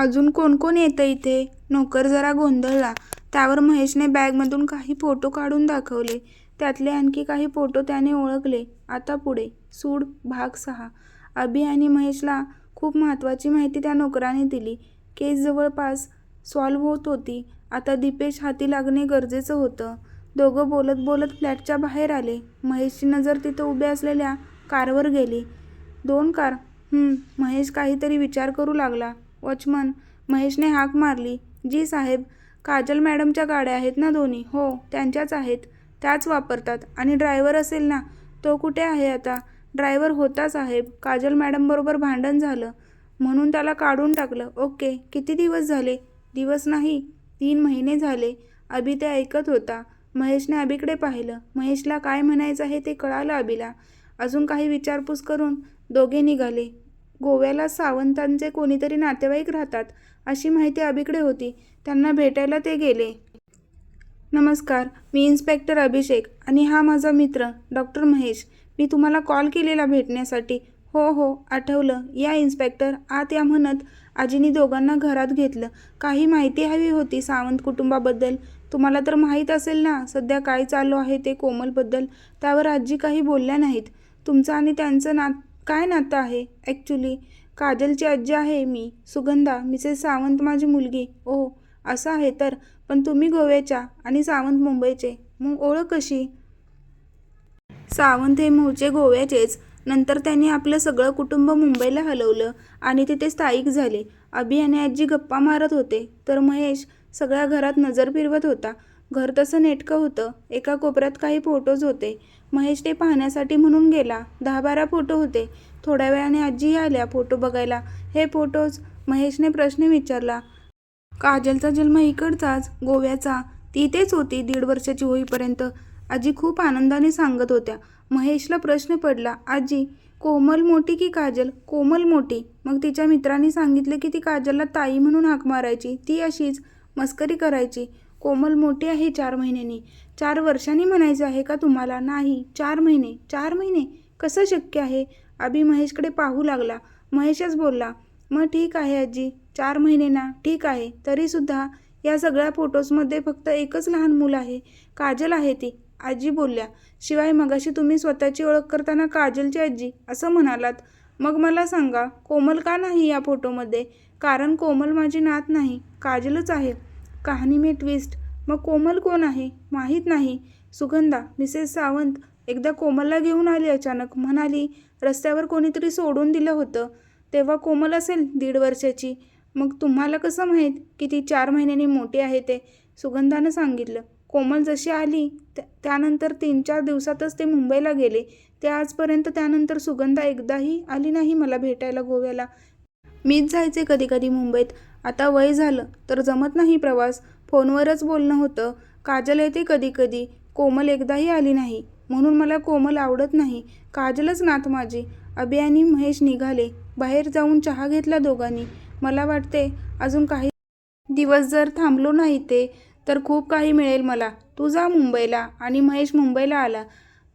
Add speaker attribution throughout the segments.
Speaker 1: अजून कोण कोण येतं इथे? नोकर जरा गोंधळला. त्यावर महेशने बॅगमधून काही फोटो काढून दाखवले. त्यातले आणखी काही फोटो त्याने ओळखले. आता पुढे. सूड भाग सहा. अभि आणि महेशला खूप महत्त्वाची माहिती त्या नोकराने दिली. केस जवळपास सॉल्व्ह होत होती. आता दीपेश हाती लागणे गरजेचं होतं. दोघं बोलत बोलत फ्लॅटच्या बाहेर आले. महेशची नजर तिथं उभ्या असलेल्या कारवर गेली. दोन कार. महेश काहीतरी विचार करू लागला. वॉचमन महेशने हाक मारली. जी साहेब काजल मॅडमच्या गाड्या आहेत ना दोन्ही? हो त्यांच्याच आहेत. त्याच वापरतात. आणि ड्रायव्हर असेल ना तो कुठे आहे आता? ड्रायव्हर होता साहेब. काजल मॅडमबरोबर भांडण झालं. म्हणून त्याला काढून टाकलं. ओके किती दिवस झाले? दिवस नाही तीन महिने झाले. अभि ते ऐकत होता. महेशने अभिकडे पाहिलं. महेशला काय म्हणायचं आहे ते कळालं अभिला. अजून काही विचारपूस करून दोघे निघाले. गोव्याला सावंतांचे कोणीतरी नातेवाईक राहतात अशी माहिती अभिकडे होती. त्यांना भेटायला ते गेले. नमस्कार मी इन्स्पेक्टर अभिषेक आणि हा माझा मित्र डॉक्टर महेश. मी तुम्हाला कॉल केलेला भेटण्यासाठी. हो हो आठवलं. या इन्स्पेक्टर आत या म्हणत आजीनी दोघांना घरात घेतलं. काही माहिती हवी होती सावंत कुटुंबाबद्दल. तुम्हाला तर माहीत असेल ना सध्या काय चालू आहे ते कोमलबद्दल. त्यावर आजी काही बोलल्या नाहीत. तुमचं आणि त्यांचं नात काय नातं आहे? ॲक्च्युली काजलची आजी आहे मी. सुगंधा मिसेस सावंत माझी मुलगी. ओ असं आहे तर. पण तुम्ही गोव्याच्या आणि सावंत मुंबईचे. मग ओळख कशी? सावंत हे मूळचे गोव्याचेच. नंतर त्यांनी आपलं सगळं कुटुंब मुंबईला हलवलं आणि तिथे स्थायिक झाले. अभि आणि आजी गप्पा मारत होते. तर महेश सगळ्या घरात नजर फिरवत होता. घर तसं नेटकं होतं. एका कोपऱ्यात काही फोटोज होते. महेश ते पाहण्यासाठी म्हणून गेला. दहा बारा फोटो होते. थोड्या वेळाने आजी आल्या फोटो बघायला. हे फोटोज महेशने प्रश्न विचारला. काजलचा जन्म इकडचाच गोव्याचा. ती तेच होती दीड वर्षाची होईपर्यंत. आजी खूप आनंदाने सांगत होत्या. महेशला प्रश्न पडला आजी कोमल मोठी की काजल? कोमल मोठी. मग तिच्या मित्रांनी सांगितले की ती काजलला ताई म्हणून हाक मारायची. ती अशीच मस्करी करायची. कोमल मोठी आहे चार महिन्यांनी. चार वर्षांनी म्हणायचं आहे का तुम्हाला? नाही चार महिने चार महिने? कसं शक्य आहे? अभि महेशकडे पाहू लागला. महेशच बोलला मग ठीक आहे आजी चार महिने ना? ठीक आहे तरीसुद्धा या सगळ्या फोटोजमध्ये फक्त एकच लहान मूल आहे काजल आहे ती. आजी बोलल्या शिवाय मगाशी तुम्ही स्वतःची ओळख करताना काजलची आजी असं म्हणालात. मग मला सांगा कोमल का नाही या फोटोमध्ये? कारण कोमल माझी नात नाही काजलच आहे. कहाणी मी ट्विस्ट. मग कोमल कोण आहे? माहीत नाही. सुगंधा मिसेस सावंत एकदा कोमलला घेऊन आली अचानक. म्हणाली रस्त्यावर कोणीतरी सोडून दिलं होतं. तेव्हा कोमल असेल दीड वर्षाची. मग तुम्हाला कसं माहीत की ती चार महिन्यांनी मोठी आहे ते? सुगंधानं सांगितलं. कोमल जशी आली त्यानंतर तीन चार दिवसातच ते मुंबईला गेले. ते आजपर्यंत त्यानंतर सुगंधा एकदाही आली नाही मला भेटायला गोव्याला. मीच जायचे कधी कधी मुंबईत. आता वय झालं तर जमत नाही प्रवास. फोनवरच बोलणं होतं. काजल येते कधी कधी. कोमल एकदाही आली नाही. म्हणून मला कोमल आवडत नाही. काजलच नात माझी. अभि आणि महेश निघाले. बाहेर जाऊन चहा घेतला दोघांनी. मला वाटते अजून काही दिवस जर थांबलो नाही ते तर खूप काही मिळेल मला. तू जा मुंबईला. आणि महेश मुंबईला आला.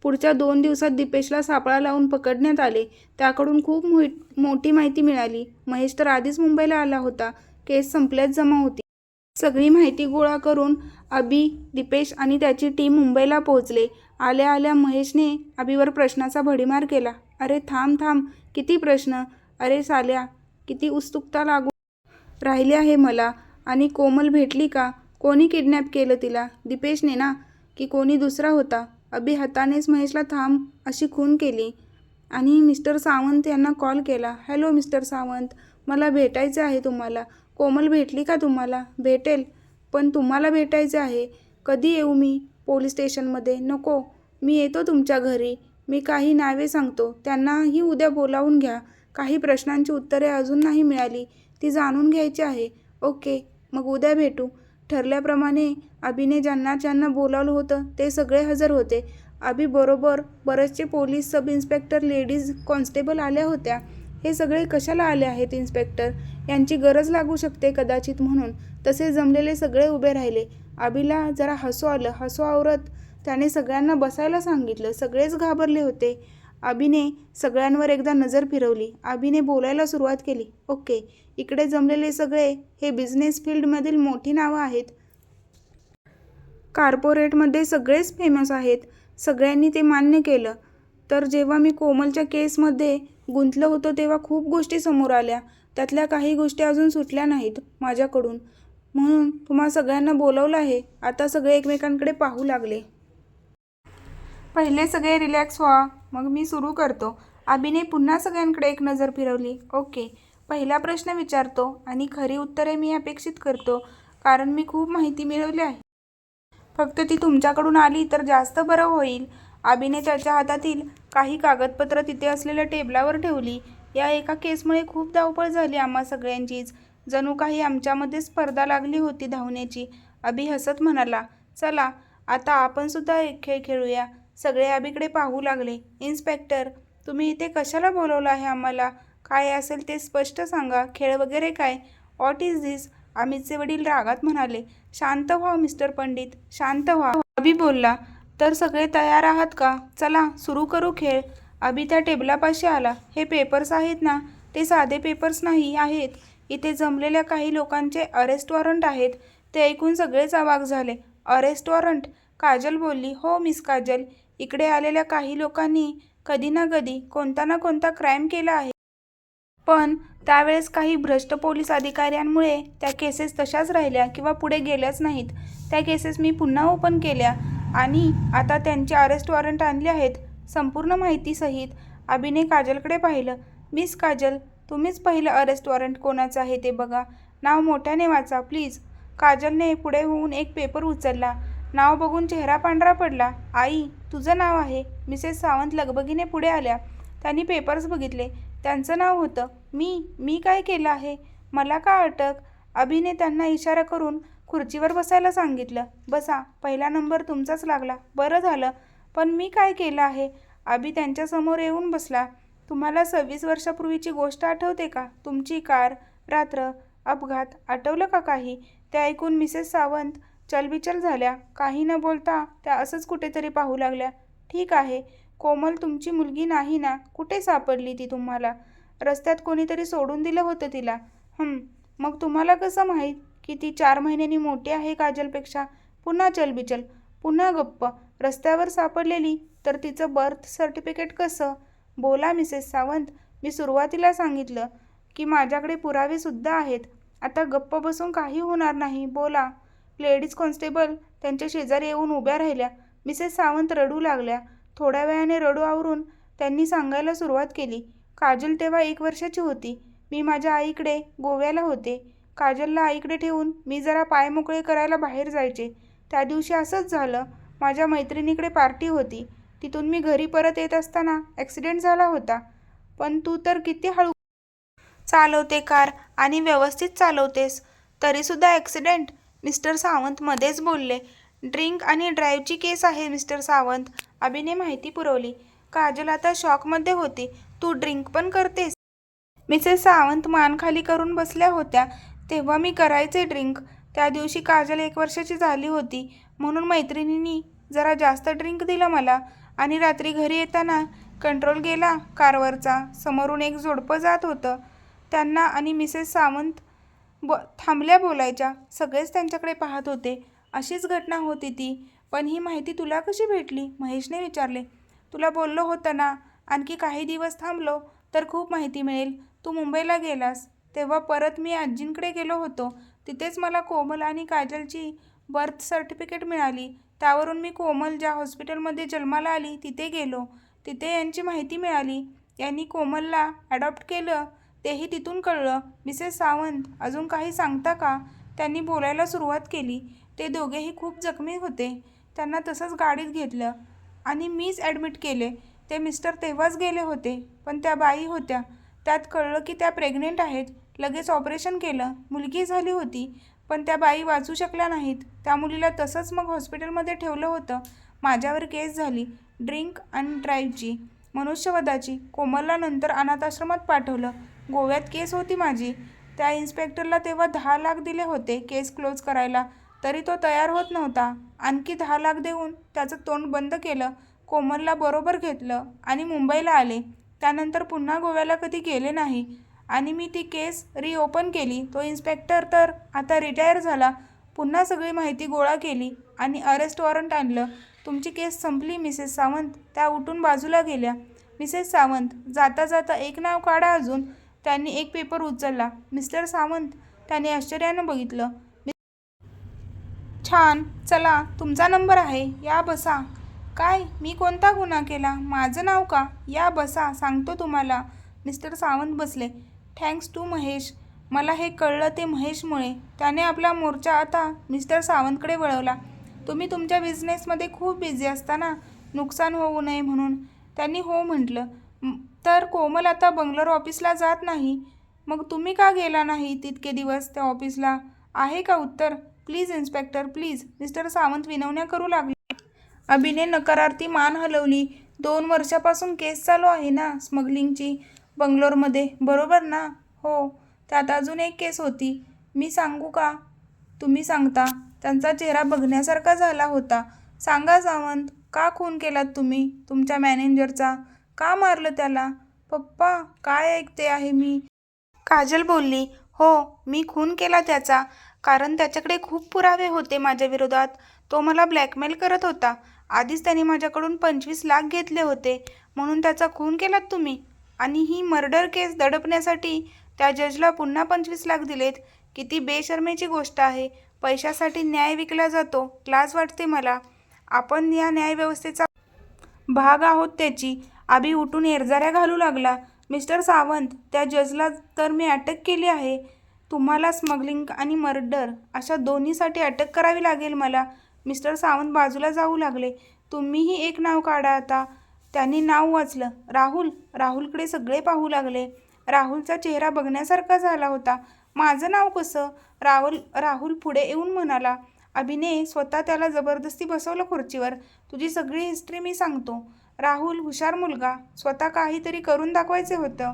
Speaker 1: पुढच्या दोन दिवसात दीपेशला सापळा लावून पकडण्यात आले. त्याकडून खूप मोठी माहिती मिळाली. महेश तर आधीच मुंबईला आला होता. केस संपल्यात जमा होती. सगळी माहिती गोळा करून अभि दिपेश आणि त्याची टीम मुंबईला पोहोचले. आल्या आल्या महेशने अभिवर प्रश्नाचा भडीमार केला. अरे थांब थांब किती प्रश्न? अरे साल्या किती उत्सुकता लागू राहिली आहे मला. आणि कोमल भेटली का? कोणी किडनॅप केलं तिला? दिपेशने ना? की कोणी दुसरा होता? अभि हातानेच महेशला थांब अशी खून केली. आणि मिस्टर सावंत यांना कॉल केला. हॅलो मिस्टर सावंत मला भेटायचं आहे तुम्हाला. कोमल भेटली का तुम्हाला? भेटेल. पण तुम्हाला भेटायचं आहे. कधी येऊ मी? पोलीस स्टेशनमध्ये. नको. मी येतो तुमच्या घरी. मी काही नावे सांगतो. त्यांनाही उद्या बोलावून घ्या. काही प्रश्नांची उत्तरे अजून नाही मिळाली. ती जाणून घ्यायची आहे. ओके. मग उद्या भेटू. ठरल्याप्रमाणे अभिने ज्यांना ज्यांना बोलावलं होतं ते सगळे हजर होते. अभिबरोबर बरेचसे police sub inspector ladies constable आल्या होत्या. हे सगळे कशाला आले आहेत इन्स्पेक्टर यांची गरज लागू शकते कदाचित म्हणून. तसे जमलेले सगळे उभे राहिले. आबीला जरा हसू आलं. हसू आवरत त्याने सगळ्यांना बसायला सांगितलं. सगळेच घाबरले होते. आबीने सगळ्यांवर एकदा नजर फिरवली. आबीने बोलायला सुरुवात केली. ओके इकडे जमलेले सगळे हे बिझनेस फील्डमधील मोठी नावं आहेत. कार्पोरेटमध्ये सगळेच फेमस आहेत. सगळ्यांनी ते मान्य केलं. तर जेव्हा मी कोमलच्या केसमध्ये गुंतलं होतं तेव्हा खूप गोष्टी समोर आल्या. त्यातल्या काही गोष्टी अजून सुटल्या नाहीत माझ्याकडून. म्हणून तुम्हा सगळ्यांना बोलवलं आहे. आता सगळे एकमेकांकडे पाहू लागले. पहिले सगळे रिलॅक्स व्हा. मग मी सुरू करतो. अभिने पुन्हा सगळ्यांकडे एक नजर फिरवली. ओके. पहिला प्रश्न विचारतो आणि खरी उत्तरे मी अपेक्षित करतो. कारण मी खूप माहिती मिळवली आहे. फक्त ती तुमच्याकडून आली तर जास्त बरं होईल. आबीने त्याच्या हातातील काही कागदपत्र तिथे असलेल्या टेबलावर ठेवली. या एका केसमुळे खूप धावपळ झाली आम्हा सगळ्यांचीच. जणू काही आमच्यामध्ये स्पर्धा लागली होती धावण्याची. अभि हसत म्हणाला चला आता आपण सुद्धा एक खेळ खेळूया. सगळे अभिकडे पाहू लागले. इन्स्पेक्टर तुम्ही इथे कशाला बोलवलं आहे आम्हाला? काय असेल ते स्पष्ट सांगा. खेळ वगैरे काय? व्हॉट इज दिस अमितचे वडील रागात म्हणाले शांत व्हा मिस्टर पंडित. शांत व्हा. अभि बोलला तर सगळे तयार आहात का? चला सुरू करू खेळ. अभि त्या टेबलापाशी आला. हे पेपर्स आहेत ना? ते साधे पेपर्स नाही आहेत. इथे जमलेल्या काही लोकांचे अरेस्ट वॉरंट आहेत. ते ऐकून सगळेच अवाक झाले. Arrest warrant? काजल बोलली. हो मिस काजल. इकडे आलेल्या काही लोकांनी कधी ना कधी कोणता ना कोणता क्राईम केला आहे. पण त्यावेळेस काही भ्रष्ट पोलीस अधिकाऱ्यांमुळे त्या केसेस तशाच राहिल्या किंवा पुढे गेल्याच नाहीत. त्या केसेस मी पुन्हा ओपन केल्या. आणि आता त्यांचे अरेस्ट वॉरंट आणले आहेत संपूर्ण माहितीसहित अभिने काजलकडे पाहिलं. मिस काजल तुम्हीच पहिलं अरेस्ट वॉरंट कोणाचं आहे ते बघा. नाव मोठ्याने वाचा प्लीज काजलने पुढे होऊन एक पेपर उचलला. नाव बघून चेहरा पांढरा पडला. आई तुझं नाव आहे. मिसेस सावंत लगबगीने पुढे आल्या. त्यांनी पेपर्स बघितले. त्यांचं नाव होतं. मी? मी काय केलं आहे? मला का अटक? अभिने त्यांना इशारा करून खुर्चीवर बसायला सांगितलं बसा पहिला नंबर तुमचाच लागला. बरं झालं पण मी काय केलं आहे आबी त्यांच्यासमोर येऊन बसला. तुम्हाला सव्वीस वर्षापूर्वीची गोष्ट आठवते का? तुमची कार रात्र अपघात आठवलं का काही ते ऐकून मिसेस सावंत चलबिचल झाल्या. काही न बोलता त्या असंच कुठेतरी पाहू लागल्या. ठीक आहे कोमल तुमची मुलगी नाही ना? कुठे सापडली ती तुम्हाला? रस्त्यात कोणीतरी सोडून दिलं होतं तिला. हं मग तुम्हाला कसं माहीत? की ती चार महिन्यांनी मोठी आहे काजलपेक्षा? पुन्हा चलबिचल पुन्हा गप्प. रस्त्यावर सापडलेली तर तिचं बर्थ सर्टिफिकेट कसं? बोला मिसेस सावंत. मी सुरुवातीला सांगितलं की माझ्याकडे पुरावेसुद्धा आहेत. आता गप्प बसून काही होणार नाही. बोला. लेडीज कॉन्स्टेबल त्यांच्या शेजारी येऊन उभ्या राहिल्या. मिसेस सावंत रडू लागल्या. थोड्या वेळाने रडू आवरून त्यांनी सांगायला सुरुवात केली. काजल तेव्हा एक वर्षाची होती. मी माझ्या आईकडे गोव्याला होते. काजलला आईकडे ठेवून मी जरा पाय मोकळे करायला बाहेर जायचे. त्या दिवशी असंच झालं. माझ्या मैत्रिणीकडे पार्टी होती. तिथून मी घरी परत येत असताना ॲक्सिडेंट झाला होता. पण तू तर किती हळू चालवते कार आणि व्यवस्थित चालवतेस. तरीसुद्धा ॲक्सिडेंट? मिस्टर सावंत मध्येच बोलले. ड्रिंक आणि ड्राईव्हची केस आहे मिस्टर सावंत. अभिने माहिती पुरवली. काजल आता शॉकमध्ये होती. तू ड्रिंक पण करतेस? मिसेस सावंत मान खाली करून बसल्या होत्या. तेव्हा मी करायचे ड्रिंक. त्या दिवशी काजल एक वर्षाची झाली होती. म्हणून मैत्रिणींनी जरा जास्त ड्रिंक दिलं मला आणि रात्री घरी येताना कंट्रोल गेला कारवरचा. समोरून एक जोडपं जात होतं. त्यांना आणि मिसेस सावंत ब थांबल्या बोलायच्या. सगळेच त्यांच्याकडे पाहत होते. अशीच घटना होती ती. पण ही माहिती तुला कशी भेटली? महेशने विचारले. तुला बोललो होतं ना. आणखी काही दिवस थांबलो तर खूप माहिती मिळेल. तू मुंबईला गेलास. तेव्हा परत मी आजींकडे गेलो होतो. तिथेच मला कोमल आणि काजलची बर्थ सर्टिफिकेट मिळाली. त्यावरून मी कोमल ज्या हॉस्पिटलमध्ये जन्माला आली तिथे गेलो. तिथे यांची माहिती मिळाली. यांनी कोमलला ॲडॉप्ट केलं. तेही तिथून कळलं. मिसेस सावंत अजून काही सांगता का? त्यांनी बोलायला सुरुवात केली. ते दोघेही खूप जखमी होते. त्यांना तसंच गाडीत घेतलं आणि मीच ॲडमिट केले. ते मिस्टर तेव्हाच गेले होते पण त्या बाई होत्या. त्यात कळलं की त्या प्रेग्नेंट आहेत. लगेच ऑपरेशन केलं. मुलगी झाली होती पण त्या बाई वाचू शकल्या नाहीत. त्या मुलीला तसंच मग हॉस्पिटलमध्ये ठेवलं होतं. माझ्यावर केस झाली. ड्रिंक आणि ड्राईव्हची मनुष्यवधाची कोमलला नंतर अनाथाश्रमात पाठवलं. गोव्यात केस होती माझी. त्या इन्स्पेक्टरला तेव्हा दहा लाख दिले होते केस क्लोज करायला. तरी तो तयार होत नव्हता. आणखी दहा लाख देऊन त्याचं तोंड बंद केलं. कोमलला बरोबर घेतलं आणि मुंबईला आले. त्यानंतर पुन्हा गोव्याला कधी गेले नाही. आणि मी ती केस रिओपन केली. तो इन्स्पेक्टर तर आता रिटायर झाला. पुन्हा सगळी माहिती गोळा केली आणि अरेस्ट वॉरंट आणलं. तुमची केस संपली मिसेस सावंत. त्या उठून बाजूला गेल्या. मिसेस सावंत जाता जाता एक नाव काढा अजून. त्यांनी एक पेपर उचलला. मिस्टर सावंत त्याने आश्चर्यानं बघितलं. छान. चला तुमचा नंबर आहे. या बसा. काय? मी कोणता गुन्हा केला? माझं नाव का? या बसा. सांगतो तुम्हाला. मिस्टर सावंत बसले. Thanks to Mahesh. मला हे कळलं ते महेशमुळे. त्याने आपला मोर्चा आता मिस्टर सावंतकडे वळवला. तुम्ही तुमच्या बिझनेसमध्ये खूप बिझी असता ना? नुकसान होऊ नये म्हणून. त्यांनी हो म्हटलं. तर कोमल आता बंगलोर ऑफिसला जात नाही? मग तुम्ही का गेला नाही तितके दिवस त्या ऑफिसला आहे का उत्तर? Please inspector please. Mister Sawant विनवण्या करू लागले. अभिने नकारार्थी मान हलवली. दोन वर्षापासून केस चालू आहे ना स्मगलिंगची बंगलोरमध्ये. बरोबर ना? हो. त्यात अजून एक केस होती. मी सांगू का? तुम्ही सांगता. त्यांचा चेहरा बघण्यासारखा झाला होता. सांगा सावंत का खून केलात तुम्ही? तुमच्या मॅनेजरचा. का मारलं त्याला? पप्पा काय ऐकते आहे मी? काजल बोलली हो मी खून केला त्याचा. कारण त्याच्याकडे खूप पुरावे होते माझ्या विरोधात. तो मला ब्लॅकमेल करत होता. आधीच त्याने माझ्याकडून पंचवीस लाख घेतले होते. म्हणून त्याचा खून केलात तुम्ही? आणि ही मर्डर केस दडपण्यासाठी त्या जजला पुन्हा पंचवीस लाख दिलेत. किती बेशर्मेची गोष्ट आहे. पैशासाठी न्याय विकला जातो. क्लास वाटते मला. आपण या न्यायव्यवस्थेचा भाग आहोत त्याची. आबी उठून एरजाऱ्या घालू लागला. मिस्टर सावंत त्या जजला तर मी अटक केली आहे. तुम्हाला स्मगलिंग आणि मर्डर अशा दोन्हीसाठी अटक करावी लागेल मला. मिस्टर सावंत बाजूला जाऊ लागले. तुम्हीही एक नाव काढा आता. त्यांनी नाव वाचलं. राहुल राहुलकडे सगळे पाहू लागले. राहुलचा चेहरा बघण्यासारखा झाला होता. माझं नाव कसं? राहुल राहुल पुढे येऊन म्हणाला अभिने स्वतः त्याला जबरदस्ती बसवलं खुर्चीवर. तुझी सगळी हिस्ट्री मी सांगतो. राहुल हुशार मुलगा. स्वतः काहीतरी करून दाखवायचे होतं.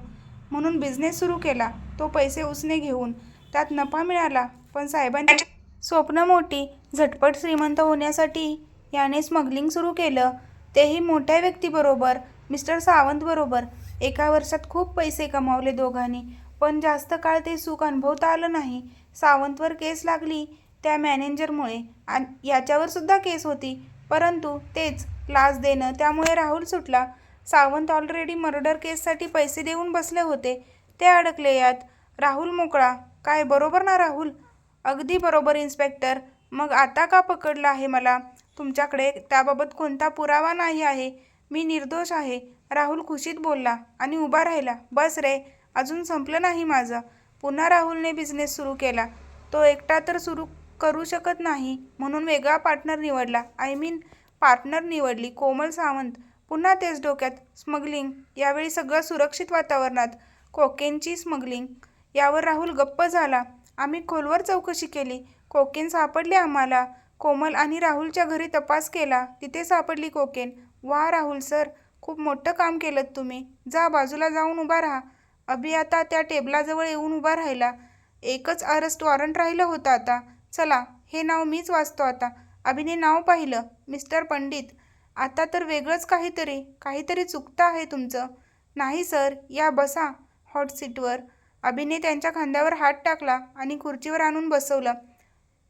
Speaker 1: म्हणून बिझनेस सुरू केला. तो पैसे उसने घेऊन. त्यात नफा मिळाला. पण साहेबांची स्वप्न मोठी. झटपट श्रीमंत होण्यासाठी याने स्मगलिंग सुरू केलं. तेही मोठ्या व्यक्तीबरोबर मिस्टर सावंतबरोबर एका वर्षात खूप पैसे कमावले दोघांनी. पण जास्त काळ ते सुख अनुभवता आलं नाही. सावंतवर केस लागली त्या मॅनेजरमुळे. आणि याच्यावर सुद्धा केस होती. परंतु तेच लाच देणं त्यामुळे राहुल सुटला. सावंत ऑलरेडी मर्डर केससाठी पैसे देऊन बसले होते. ते अडकले यात. राहुल मोकळा. काय बरोबर ना राहुल? अगदी बरोबर इन्स्पेक्टर मग आता का पकडलं आहे मला? तुमच्याकडे त्याबाबत कोणता पुरावा नाही आहे. मी निर्दोष आहे. राहुल खुशीत बोलला आणि उभा राहिला. बस रे अजून संपलं नाही माझं. पुन्हा राहुलने बिझनेस सुरू केला. तो एकटा तर सुरू करू शकत नाही. म्हणून वेगळा पार्टनर निवडला. आय मीन पार्टनर निवडली कोमल सावंत. पुन्हा तेच डोक्यात. स्मगलिंग यावेळी सगळं सुरक्षित वातावरणात. कोकेनची स्मगलिंग यावर राहुल गप्प झाला. आम्ही खोलवर चौकशी केली. कोकेन सापडली आम्हाला. कोमल आणि राहुलच्या घरी तपास केला. तिथे सापडली कोकेन. वा राहुल सर खूप मोठं काम केलं तुम्ही. जा बाजूला जाऊन उभा राहा. अभि आता त्या टेबलाजवळ येऊन उभा राहिला. एकच अरेस्ट वॉरंट राहिलं होतं आता. चला हे नाव मीच वाचतो आता. अभिने नाव पाहिलं मिस्टर पंडित. आता तर वेगळंच काहीतरी. काहीतरी चुकतं आहे तुमचं. नाही सर या बसा हॉट सीटवर. अभिने त्यांच्या खांद्यावर हात टाकला आणि खुर्चीवर आणून बसवलं.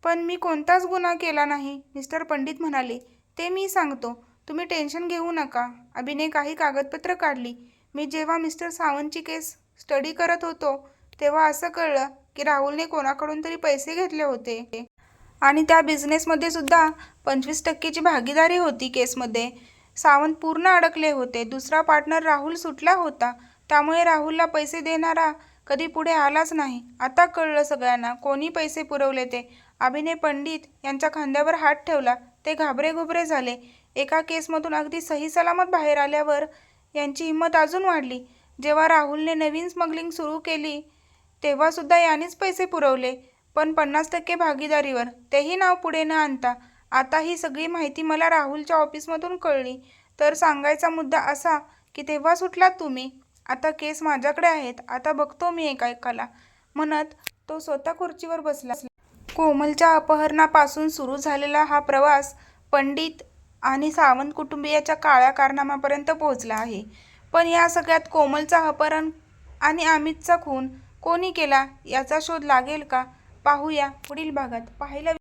Speaker 1: पण मी कोणताच गुन्हा केला नाही मिस्टर पंडित म्हणाले. ते मी सांगतो. तुम्ही टेन्शन घेऊ नका. अभिने काही कागदपत्र काढली. मी जेव्हा मिस्टर सावंतची केस स्टडी करत होतो तेव्हा असं कळलं की राहुलने कोणाकडून तरी पैसे घेतले होते. आणि त्या बिझनेसमध्ये सुद्धा पंचवीस टक्केची भागीदारी होती केसमध्ये. सावंत पूर्ण अडकले होते. दुसरा पार्टनर राहुल सुटला होता. त्यामुळे राहुलला पैसे देणारा कधी पुढे आलाच नाही. आता कळलं सगळ्यांना कोणी पैसे पुरवले ते. अभिनय पंडित यांच्या खांद्यावर हात ठेवला. ते घाबरे घुबरे झाले. एका केसमधून अगदी सही सलामत बाहेर आल्यावर यांची हिंमत अजून वाढली. जेव्हा राहुलने नवीन स्मगलिंग सुरू केली तेव्हासुद्धा यानेच पैसे पुरवले. पण पन्नास टक्के भागीदारीवर तेही नाव पुढे न आणता. आता ही सगळी माहिती मला राहुलच्या ऑफिसमधून कळली. तर सांगायचा मुद्दा असा की तेव्हा सुटलात तुम्ही? आता केस माझ्याकडे आहेत. आता बघतो मी एका एकाला. म्हणत तो स्वतः खुर्चीवर बसला. कोमलच्या अपहरणापासून सुरू झालेला हा प्रवास पंडित आणि सावंत कुटुंबियाच्या काळ्या कारनाम्यापर्यंत पोहोचला आहे. पण या सगळ्यात कोमलचा अपहरण आणि अमितचा खून कोणी केला याचा शोध लागेल का? पाहूया पुढील भागात. पाहायला